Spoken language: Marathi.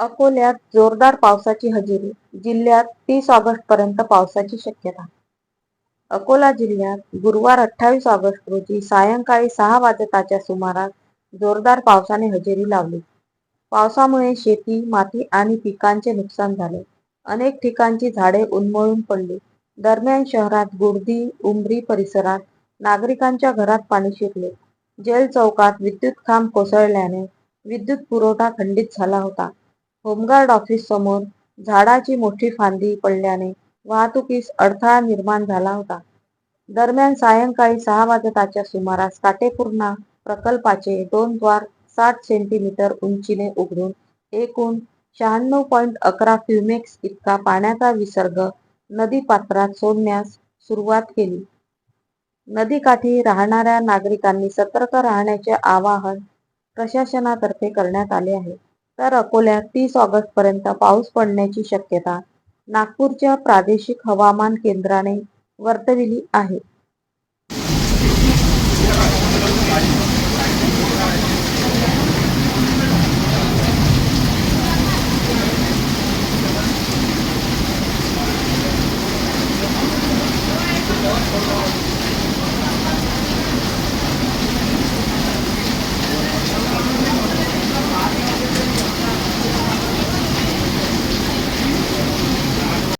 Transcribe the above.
अकोल्यात जोरदार पावसाची हजेरी, जिल्ह्यात तीस ऑगस्टपर्यंत पावसाची शक्यता अकोला जिल्ह्यात गुरुवार अठ्ठावीस ऑगस्ट रोजी सायंकाळी सहा वाजताच्या सुमारास जोरदार पावसाने हजेरी लावली. पावसामुळे शेती, माती आणि पिकांचे नुकसान झाले. अनेक ठिकाणची झाडे उन्मळून पडली. दरम्यान शहरात गुडदी, उमरी परिसरात नागरिकांच्या घरात पाणी शिरले. जेल चौकात विद्युत खांब कोसळल्याने विद्युत पुरवठा खंडित झाला होता. होमगार्ड ऑफिससमोर झाडाची मोठी फांदी पडल्याने वाहतुकीस अडथळा निर्माण झाला होता. दरम्यान सायंकाळी सहा वाजताच्या सुमारास काटेपूर्णा प्रकल्पाचे दोन द्वार साठ सेंटीमीटर उंचीने उघडून एकूण शहाण्णव पॉईंट अकरा क्युमेक्स इतका पाण्याचा विसर्ग नदीपात्रात सोडण्यास सुरुवात केली. नदीकाठी राहणाऱ्या नागरिकांनी सतर्क राहण्याचे आवाहन प्रशासनातर्फे करण्यात आले आहे. तर अकोल्यात तीस ऑगस्टपर्यंत पाऊस पडण्याची शक्यता नागपूरच्या प्रादेशिक हवामान केंद्राने वर्तविली आहे Thank you.